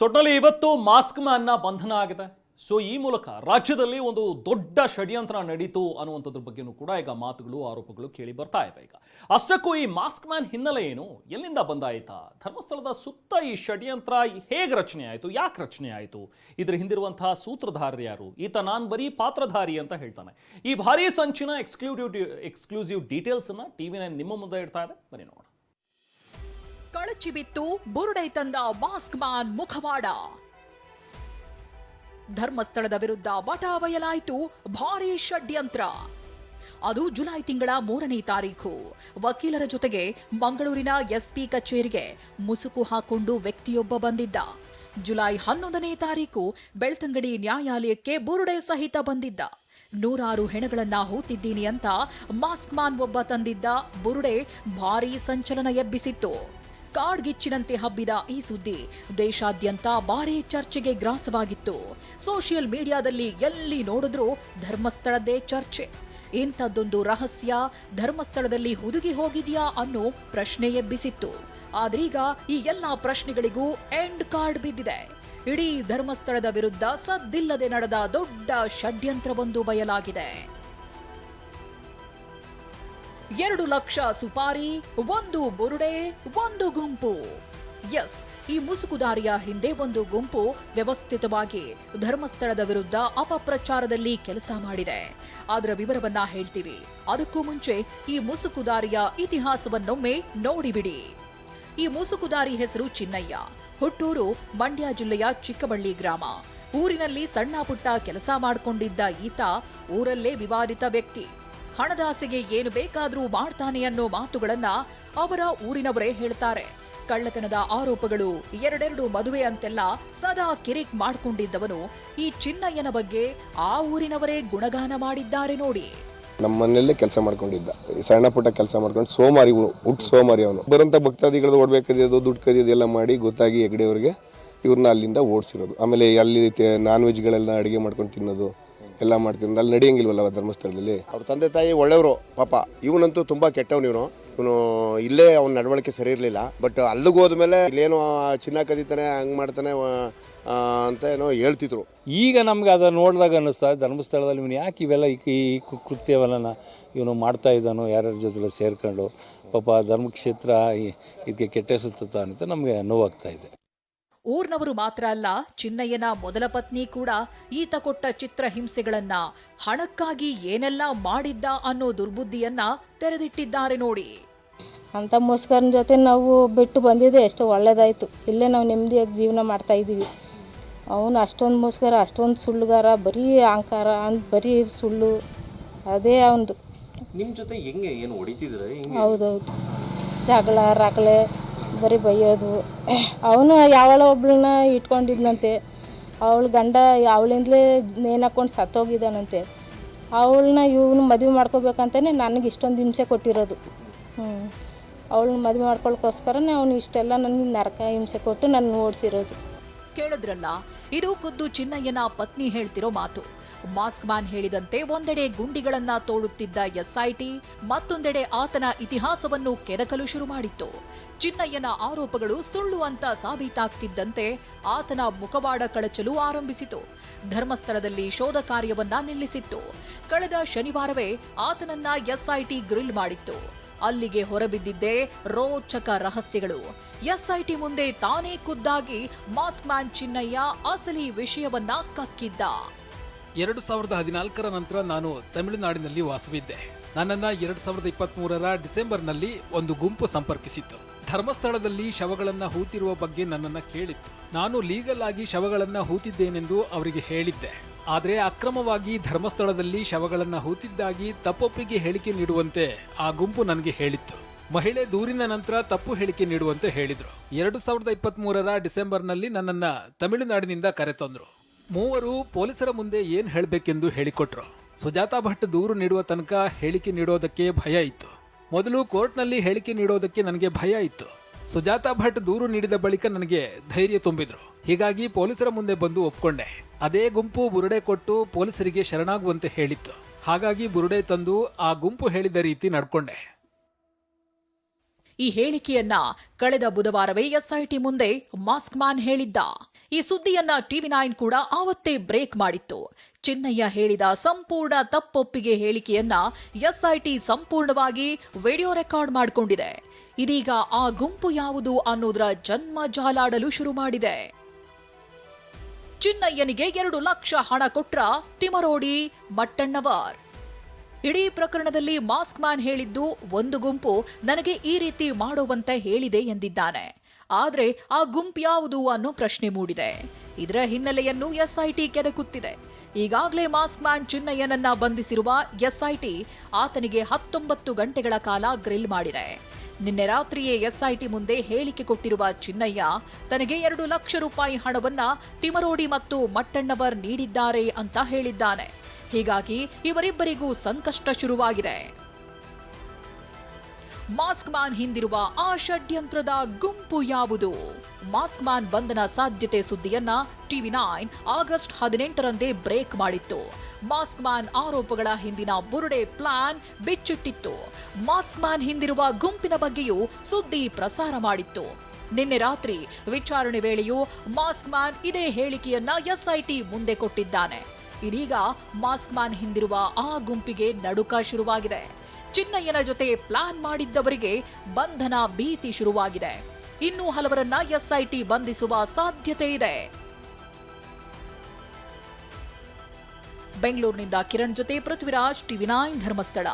So ಒಟ್ಟಿನಲ್ಲಿ ಇವತ್ತು mask ಮ್ಯಾನ್ನ ಬಂಧನ ಆಗಿದೆ. ಸೊ ಈ ಮೂಲಕ ರಾಜ್ಯದಲ್ಲಿ ಒಂದು ದೊಡ್ಡ ಷಡ್ಯಂತ್ರ ನಡೀತು ಅನ್ನುವಂಥದ್ರ ಬಗ್ಗೆನೂ ಕೂಡ ಈಗ ಮಾತುಗಳು, ಆರೋಪಗಳು ಕೇಳಿ ಬರ್ತಾ ಇದೆ ಈಗ. ಅಷ್ಟಕ್ಕೂ ಈ ಮಾಸ್ಕ್ ಮ್ಯಾನ್ ಹಿನ್ನೆಲೆ ಏನು? ಎಲ್ಲಿಂದ ಬಂದಾಯಿತಾ? ಧರ್ಮಸ್ಥಳದ ಸುತ್ತ ಈ ಷಡ್ಯಂತ್ರ ಹೇಗೆ ರಚನೆ ಆಯಿತು? ಯಾಕೆ ರಚನೆ ಆಯಿತು? ಇದ್ರ ಹಿಂದಿರುವಂತಹ ಸೂತ್ರಧಾರರು ಯಾರು? ಈತ ನಾನು ಬರೀ ಪಾತ್ರಧಾರಿ ಅಂತ ಹೇಳ್ತಾನೆ. ಈ ಭಾರೀ ಸಂಚಿನ ಎಕ್ಸ್ಕ್ಲೂಸಿವ್ ಎಕ್ಸ್ಕ್ಲೂಸಿವ್ ಡೀಟೇಲ್ಸನ್ನು ಟಿ ವಿ ನೈನ್ ನಿಮ್ಮ ಮುಂದೆ ಇಡ್ತಾ ಇದೆ. ಬನ್ನಿ ನೋಡೋಣ. ಕಳಚಿ ಬಿತ್ತು ಬುರುಡೈ ತಂದ ಮಾಸ್ಕ್ ಮಾನ್ ಮುಖವಾಡ. ಧರ್ಮಸ್ಥಳದ ವಿರುದ್ಧ ಬಟ ಬಯಲಾಯಿತು ಭಾರೀ ಷಡ್ಯಂತ್ರ. ಅದು ಜುಲೈ ತಿಂಗಳ ಮೂರನೇ ತಾರೀಖು. ವಕೀಲರ ಜೊತೆಗೆ ಮಂಗಳೂರಿನ ಎಸ್ಪಿ ಕಚೇರಿಗೆ ಮುಸುಕು ಹಾಕೊಂಡು ವ್ಯಕ್ತಿಯೊಬ್ಬ ಬಂದಿದ್ದ. ಜುಲೈ ಹನ್ನೊಂದನೇ ತಾರೀಕು ಬೆಳ್ತಂಗಡಿ ನ್ಯಾಯಾಲಯಕ್ಕೆ ಬುರುಡೆ ಸಹಿತ ಬಂದಿದ್ದ. ನೂರಾರು ಹೆಣಗಳನ್ನ ಹೂತಿದ್ದೀನಿ ಅಂತ ಮಾಸ್ಕ್ ಮಾನ್ ಒಬ್ಬ ತಂದಿದ್ದ ಬುರುಡೆ ಭಾರೀ ಸಂಚಲನ ಎಬ್ಬಿಸಿತ್ತು. ಕಾಡ್ಗಿಚ್ಚಿನಂತೆ ಹಬ್ಬಿದ ಈ ಸುದ್ದಿ ದೇಶಾದ್ಯಂತ ಭಾರೀ ಚರ್ಚೆಗೆ ಗ್ರಾಸವಾಗಿತ್ತು. ಸೋಷಿಯಲ್ ಮೀಡಿಯಾದಲ್ಲಿ ಎಲ್ಲಿ ನೋಡಿದ್ರೂ ಧರ್ಮಸ್ಥಳದ್ದೇ ಚರ್ಚೆ. ಇಂಥದ್ದೊಂದು ರಹಸ್ಯ, ಧರ್ಮಸ್ಥಳದಲ್ಲಿ ಹುದುಗಿ ಹೋಗಿದೆಯಾ ಅನ್ನೋ ಪ್ರಶ್ನೆ ಎಬ್ಬಿಸಿತ್ತು. ಆದ್ರೀಗ ಈ ಎಲ್ಲಾ ಪ್ರಶ್ನೆಗಳಿಗೂ ಎಂಡ್ ಕಾರ್ಡ್ ಬಿದ್ದಿದೆ. ಇಡೀ ಧರ್ಮಸ್ಥಳದ ವಿರುದ್ಧ ಸದ್ದಿಲ್ಲದೆ ನಡೆದ ದೊಡ್ಡ ಷಡ್ಯಂತ್ರವೊಂದು ಬಯಲಾಗಿದೆ. ಎರಡು ಲಕ್ಷ ಸುಪಾರಿ, ಒಂದು ಬುರುಡೆ, ಒಂದು ಗುಂಪು. ಎಸ್, ಈ ಮುಸುಕುದಾರಿಯ ಹಿಂದೆ ಒಂದು ಗುಂಪು ವ್ಯವಸ್ಥಿತವಾಗಿ ಧರ್ಮಸ್ಥಳದ ವಿರುದ್ಧ ಅಪಪ್ರಚಾರದಲ್ಲಿ ಕೆಲಸ ಮಾಡಿದೆ. ಅದರ ವಿವರವನ್ನ ಹೇಳ್ತೀವಿ. ಅದಕ್ಕೂ ಮುಂಚೆ ಈ ಮುಸುಕುದಾರಿಯ ಇತಿಹಾಸವನ್ನೊಮ್ಮೆ ನೋಡಿಬಿಡಿ. ಈ ಮುಸುಕುದಾರಿ ಹೆಸರು ಚಿನ್ನಯ್ಯ. ಹುಟ್ಟೂರು, ಮಂಡ್ಯ ಜಿಲ್ಲೆಯ ಚಿಕ್ಕಬಳ್ಳಿ ಗ್ರಾಮ. ಊರಿನಲ್ಲಿ ಸಣ್ಣ ಪುಟ್ಟ ಕೆಲಸ ಮಾಡಿಕೊಂಡಿದ್ದ ಈತ ಊರಲ್ಲೇ ವಿವಾದಿತ ವ್ಯಕ್ತಿ. ಹಣದಾಸೆಗೆ ಏನು ಬೇಕಾದರೂ ಮಾಡ್ತಾನೆ ಅನ್ನೋ ಮಾತುಗಳನ್ನ ಅವರ ಊರಿನವರೇ ಹೇಳ್ತಾರೆ. ಕಳ್ಳತನದ ಆರೋಪಗಳು ಎರಡೆರಡು ಮದುವೆ ಅಂತೆಲ್ಲ ಸದಾ ಕಿರಿಕ್ ಮಾಡ್ಕೊಂಡಿದ್ದವನು ಈ ಚಿನ್ನಯ್ಯನ ಬಗ್ಗೆ ಆ ಊರಿನವರೇ ಗುಣಗಾನ ಮಾಡಿದ್ದಾರೆ ನೋಡಿ. ನಮ್ಮ ಮನೆಯಲ್ಲೇ ಕೆಲಸ ಮಾಡ್ಕೊಂಡಿದ್ದ. ಸಣ್ಣ ಪುಟ್ಟ ಕೆಲಸ ಮಾಡ್ಕೊಂಡು ಸೋಮಾರಿ ಹುಟ್ಟು ಸೋಮಾರಿ ಅವನು. ಬರೋಂಥ ಭಕ್ತಾದಿಗಳದ್ದು ಓಡಬೇಕಿದ್ದು ದುಡ್ಡು ಕದಿಯೋದು ಎಲ್ಲ ಮಾಡಿ ಗೊತ್ತಾಗಿ ಹೆಗ್ಡೆಯವ್ರಿಗೆ ಇವ್ರನ್ನ ಅಲ್ಲಿಂದ ಓಡಿಸಿರೋದು. ಆಮೇಲೆ ಅಲ್ಲಿ ನಾನ್ ವೆಜ್ಗಳೆಲ್ಲ ಅಡುಗೆ ಮಾಡ್ಕೊಂಡು ತಿನ್ನೋದು. ಎಲ್ಲ ಮಾಡ್ತೀನಿ. ಅಲ್ಲಿ ನಡೆಯಂಗಿಲ್ವಲ್ಲ ಧರ್ಮಸ್ಥಳದಲ್ಲಿ? ಅವ್ರ ತಂದೆ ತಾಯಿ ಒಳ್ಳೆಯವರು, ಪಾಪ. ಇವನಂತೂ ತುಂಬ ಕೆಟ್ಟವನು ಇವನು. ಇವನು ಇಲ್ಲೇ ಅವನ ನಡವಳಿಕೆ ಸರಿ ಇರಲಿಲ್ಲ. ಬಟ್ ಅಲ್ಲಿಗೆ ಹೋದ್ಮೇಲೆ ಇಲ್ಲೇನೋ ಚಿನ್ನ ಕದೀತಾನೆ, ಹಂಗೆ ಮಾಡ್ತಾನೆ ಅಂತ ಏನೋ ಹೇಳ್ತಿದ್ರು. ಈಗ ನಮ್ಗೆ ಅದನ್ನು ನೋಡಿದಾಗ ಅನ್ನಿಸ್ತಾ ಧರ್ಮಸ್ಥಳದಲ್ಲಿ ಇವನು ಯಾಕೆ ಇವೆಲ್ಲ ಈ ಈ ಕು- ಇವನು ಮಾಡ್ತಾ ಇದ್ದಾನೋ, ಯಾರ್ಯಾರ ಜೊತೆ ಸೇರ್ಕೊಂಡು, ಪಾಪ ಧರ್ಮಕ್ಷೇತ್ರ ಇದಕ್ಕೆ ಕೆಟ್ಟ ಸುತ್ತ ಅಂತ ನಮಗೆ ನೋವಾಗ್ತಾ ಇದೆ. ಊರ್ನವರು ಮಾತ್ರ ಅಲ್ಲ ಚಿನ್ನಯ್ಯನ ಮೊದಲ ಪತ್ನಿ ಕೂಡ ಈತ ಕೊಟ್ಟ ಚಿತ್ರ ಹಿಂಸೆಗಳನ್ನ ಹಣಕ್ಕಾಗಿ ಏನೆಲ್ಲ ಮಾಡಿದ್ದ ಅನ್ನೋ ದುರ್ಬುದ್ಧಿಯನ್ನ ತೆರೆದಿಟ್ಟಿದ್ದಾರೆ ನೋಡಿ. ಅಂತ ಮೋಸ್ಕರನ ಜೊತೆ ನಾವು ಬಿಟ್ಟು ಬಂದಿದ್ದೆ ಎಷ್ಟು ಒಳ್ಳೇದಾಯಿತು. ಇಲ್ಲೇ ನಾವು ನೆಮ್ಮದಿಯಾಗಿ ಜೀವನ ಮಾಡ್ತಾ ಇದ್ದೀವಿ. ಅವನು ಅಷ್ಟೊಂದು ಮೋಸ್ಕರ ಅಷ್ಟೊಂದು ಸುಳ್ಳುಗಾರ ಬರೀ ಅಹಂಕಾರ ಅಂತ ಬರೀ ಸುಳ್ಳು ಅದೇ ಅವನದು. ನಿಮ್ಮ ಜೊತೆ ಹೆಂಗೆ ಏನು ಹೊಡಿತಿದ್ರೆ ಹೆಂಗೆ? ಹೌದೌದು. ಜಗಳ ರಗಳೆ ಬರೀ ಬೈಯೋದು. ಅವನು ಯಾವಳ ಒಬ್ಳನ್ನ ಇಟ್ಕೊಂಡಿದ್ನಂತೆ. ಅವಳ ಗಂಡ ಅವಳಿಂದಲೇ ನೇಣು ಹಾಕ್ಕೊಂಡು ಸತ್ತೋಗಿದ್ದಾನಂತೆ. ಅವಳನ್ನ ಇವನು ಮದುವೆ ಮಾಡ್ಕೋಬೇಕಂತಲೇ ನನಗೆ ಇಷ್ಟೊಂದು ಹಿಂಸೆ ಕೊಟ್ಟಿರೋದು. ಹ್ಞೂ ಅವಳನ್ನ ಮದುವೆ ಮಾಡ್ಕೊಳ್ಳೋಕ್ಕೋಸ್ಕರನೇ ಅವನು ಇಷ್ಟೆಲ್ಲ ನನಗೆ ನರಕ ಹಿಂಸೆ ಕೊಟ್ಟು ನನ್ನ ಓಡಿಸಿರೋದು. ಕೇಳಿದ್ರಲ್ಲ, ಇದು ಖುದ್ದು ಚಿನ್ನಯ್ಯನ ಪತ್ನಿ ಹೇಳ್ತಿರೋ ಮಾತು. ಮಾಸ್ಕ್ ಮ್ಯಾನ್ ಹೇಳಿದಂತೆ ಒಂದೆಡೆ ಗುಂಡಿಗಳನ್ನ ತೋಡುತ್ತಿದ್ದ ಎಸ್ಐಟಿ, ಮತ್ತೊಂದೆಡೆ ಆತನ ಇತಿಹಾಸವನ್ನು ಕೆದಕಲು ಶುರು ಮಾಡಿತ್ತು. ಚಿನ್ನಯ್ಯನ ಆರೋಪಗಳು ಸುಳ್ಳು ಅಂತ ಸಾಬೀತಾಗ್ತಿದ್ದಂತೆ ಆತನ ಮುಖವಾಡ ಕಳಚಲು ಆರಂಭಿಸಿತು. ಧರ್ಮಸ್ಥಳದಲ್ಲಿ ಶೋಧ ಕಾರ್ಯವನ್ನ ನಿಲ್ಲಿಸಿತ್ತು. ಕಳೆದ ಶನಿವಾರವೇ ಆತನನ್ನ ಎಸ್ಐಟಿ ಗ್ರಿಲ್ ಮಾಡಿತ್ತು. ಅಲ್ಲಿಗೆ ಹೊರಬಿದ್ದಿದ್ದೇ ರೋಚಕ ರಹಸ್ಯಗಳು. ಎಸ್ಐಟಿ ಮುಂದೆ ತಾನೇ ಖುದ್ದಾಗಿ ಮಾಸ್ಕ್ ಮ್ಯಾನ್ ಚಿನ್ನಯ್ಯ ಅಸಲಿ ವಿಷಯವನ್ನ ಕಕ್ಕಿದ್ದ. ಎರಡು ಸಾವಿರದ ಹದಿನಾಲ್ಕರ ನಂತರ ನಾನು ತಮಿಳುನಾಡಿನಲ್ಲಿ ವಾಸವಿದ್ದೆ. ನನ್ನನ್ನ ಎರಡು ಸಾವಿರದ ಇಪ್ಪತ್ತ್ ಮೂರರ ಡಿಸೆಂಬರ್ನಲ್ಲಿ ಒಂದು ಗುಂಪು ಸಂಪರ್ಕಿಸಿತ್ತು. ಧರ್ಮಸ್ಥಳದಲ್ಲಿ ಶವಗಳನ್ನು ಹೂತಿರುವ ಬಗ್ಗೆ ನನ್ನನ್ನು ಕೇಳಿತ್ತು. ನಾನು ಲೀಗಲ್ ಆಗಿ ಶವಗಳನ್ನ ಹೂತಿದ್ದೇನೆಂದು ಅವರಿಗೆ ಹೇಳಿದ್ದೆ. ಆದರೆ ಅಕ್ರಮವಾಗಿ ಧರ್ಮಸ್ಥಳದಲ್ಲಿ ಶವಗಳನ್ನು ಹೂತಿದ್ದಾಗಿ ತಪ್ಪೊಪ್ಪಿಗೆ ಹೇಳಿಕೆ ನೀಡುವಂತೆ ಆ ಗುಂಪು ನನಗೆ ಹೇಳಿತ್ತು. ಮಹಿಳೆ ದೂರಿನ ನಂತರ ತಪ್ಪು ಹೇಳಿಕೆ ನೀಡುವಂತೆ ಹೇಳಿದರು. ಎರಡು ಸಾವಿರದ ಇಪ್ಪತ್ತ್ ಮೂರರ ಡಿಸೆಂಬರ್ನಲ್ಲಿ ನನ್ನನ್ನು ತಮಿಳುನಾಡಿನಿಂದ ಕರೆತಂದರು. ಮೂವರು ಪೊಲೀಸರ ಮುಂದೆ ಏನು ಹೇಳಬೇಕೆಂದು ಹೇಳಿಕೊಟ್ರು. ಸುಜಾತಾ ಭಟ್ ದೂರು ನೀಡುವ ತನಕ ಹೇಳಿಕೆ ನೀಡೋದಕ್ಕೆ ಭಯ ಇತ್ತು. ಮೊದಲು ಕೋರ್ಟ್ನಲ್ಲಿ ಹೇಳಿಕೆ ನೀಡೋದಕ್ಕೆ ನನಗೆ ಭಯ ಇತ್ತು. ಸುಜಾತಾ ಭಟ್ ದೂರು ನೀಡಿದ ಬಳಿಕ ನನಗೆ ಧೈರ್ಯ ತುಂಬಿದ್ರು. ಹೀಗಾಗಿ ಪೊಲೀಸರ ಮುಂದೆ ಬಂದು ಒಪ್ಕೊಂಡೆ. ಅದೇ ಗುಂಪು ಬುರುಡೆ ಕೊಟ್ಟು ಪೊಲೀಸರಿಗೆ ಶರಣಾಗುವಂತೆ ಹೇಳಿತ್ತು. ಹಾಗಾಗಿ ಬುರುಡೆ ತಂದು ಆ ಗುಂಪು ಹೇಳಿದ ರೀತಿ ನಡ್ಕೊಂಡೆ. ಈ ಹೇಳಿಕೆಯನ್ನ ಕಳೆದ ಬುಧವಾರವೇ ಎಸ್ಐಟಿ ಮುಂದೆ ಮಾಸ್ಕ್ ಮ್ಯಾನ್ ಹೇಳಿದ್ದ. ಈ ಸುದ್ದಿಯನ್ನ ಟಿವಿ ನೈನ್ ಕೂಡ ಆವತ್ತೇ ಬ್ರೇಕ್ ಮಾಡಿತ್ತು. ಚಿನ್ನಯ್ಯ ಹೇಳಿದ ಸಂಪೂರ್ಣ ತಪ್ಪೊಪ್ಪಿಗೆ ಹೇಳಿಕೆಯನ್ನ ಎಸ್ಐಟಿ ಸಂಪೂರ್ಣವಾಗಿ ವಿಡಿಯೋ ರೆಕಾರ್ಡ್ ಮಾಡಿಕೊಂಡಿದೆ. ಇದೀಗ ಆ ಗುಂಪು ಯಾವುದು ಅನ್ನೋದರ ಜನ್ಮ ಜಾಲಾಡಲು ಶುರು ಮಾಡಿದೆ. ಚಿನ್ನಯ್ಯನಿಗೆ ಎರಡು ಲಕ್ಷ ಹಣ ಕೊಟ್ರ ತಿಮರೋಡಿ ಮಟ್ಟಣ್ಣವಾರ್. ಇಡೀ ಪ್ರಕರಣದಲ್ಲಿ ಮಾಸ್ಕ್ ಮ್ಯಾನ್ ಹೇಳಿದ್ದು ಒಂದು ಗುಂಪು ನನಗೆ ಈ ರೀತಿ ಮಾಡುವಂತೆ ಹೇಳಿದೆ ಎಂದಿದ್ದಾನೆ. ಆದರೆ ಆ ಗುಂಪು ಯಾವುದು ಅನ್ನೋ ಪ್ರಶ್ನೆ ಮೂಡಿದೆ. ಇದರ ಹಿನ್ನೆಲೆಯನ್ನು ಎಸ್ಐಟಿ ಕೆದಕುತ್ತಿದೆ. ಈಗಾಗಲೇ ಮಾಸ್ಕ್ ಮ್ಯಾನ್ ಚಿನ್ನಯ್ಯನನ್ನ ಬಂಧಿಸಿರುವ ಎಸ್ಐಟಿ ಆತನಿಗೆ ಹತ್ತೊಂಬತ್ತು ಗಂಟೆಗಳ ಕಾಲ ಗ್ರಿಲ್ ಮಾಡಿದೆ. ನಿನ್ನೆ ರಾತ್ರಿಯೇ ಎಸ್ಐಟಿ ಮುಂದೆ ಹೇಳಿಕೆ ಕೊಟ್ಟಿರುವ ಚಿನ್ನಯ್ಯ, ತನಗೆ ಎರಡು ಲಕ್ಷ ರೂಪಾಯಿ ಹಣವನ್ನ ತಿಮರೋಡಿ ಮತ್ತು ಮಟ್ಟಣ್ಣವರ್ ನೀಡಿದ್ದಾರೆ ಅಂತ ಹೇಳಿದ್ದಾನೆ. ಹೀಗಾಗಿ ಇವರಿಬ್ಬರಿಗೂ ಸಂಕಷ್ಟ ಶುರುವಾಗಿದೆ. ಮಾಸ್ಕ್ ಮ್ಯಾನ್ ಹಿಂದಿರುವ ಆ ಷಡ್ಯಂತ್ರದ ಗುಂಪು ಯಾವುದು? ಮಾಸ್ಕ್ ಮ್ಯಾನ್ ಬಂಧನ ಸಾಧ್ಯತೆ ಸುದ್ದಿಯನ್ನ ಟಿವಿ ನೈನ್ ಆಗಸ್ಟ್ ಹದಿನೆಂಟರಂದೇ ಬ್ರೇಕ್ ಮಾಡಿತ್ತು. ಮಾಸ್ಕ್ ಮ್ಯಾನ್ ಆರೋಪಗಳ ಹಿಂದಿನ ಬುರುಡೆ ಪ್ಲಾನ್ ಬಿಚ್ಚಿಟ್ಟಿತ್ತು. ಮಾಸ್ಕ್ ಮ್ಯಾನ್ ಹಿಂದಿರುವ ಗುಂಪಿನ ಬಗ್ಗೆಯೂ ಸುದ್ದಿ ಪ್ರಸಾರ ಮಾಡಿತ್ತು. ನಿನ್ನೆ ರಾತ್ರಿ ವಿಚಾರಣೆ ವೇಳೆಯೂ ಮಾಸ್ಕ್ ಮ್ಯಾನ್ ಇದೇ ಹೇಳಿಕೆಯನ್ನ ಎಸ್ಐಟಿ ಮುಂದೆ ಕೊಟ್ಟಿದ್ದಾನೆ. ಇದೀಗ ಮಾಸ್ಕ್ ಮ್ಯಾನ್ ಹಿಂದಿರುವ ಆ ಗುಂಪಿಗೆ ನಡುಕ ಶುರುವಾಗಿದೆ. ಚಿನ್ನಯ್ಯನ ಜೊತೆ ಪ್ಲಾನ್ ಮಾಡಿದ್ದವರಿಗೆ ಬಂಧನ ಭೀತಿ ಶುರುವಾಗಿದೆ. ಇನ್ನು ಹಲವರನ್ನ ಎಸ್ಐಟಿ ಬಂಧಿಸುವ ಸಾಧ್ಯತೆ ಇದೆ. ಬೆಂಗಳೂರಿನಿಂದ ಕಿರಣ್ ಜೊತೆ ಪೃಥ್ವಿರಾಜ್ ಟಿವಿ ನೈನ್ ಧರ್ಮಸ್ಥಳ.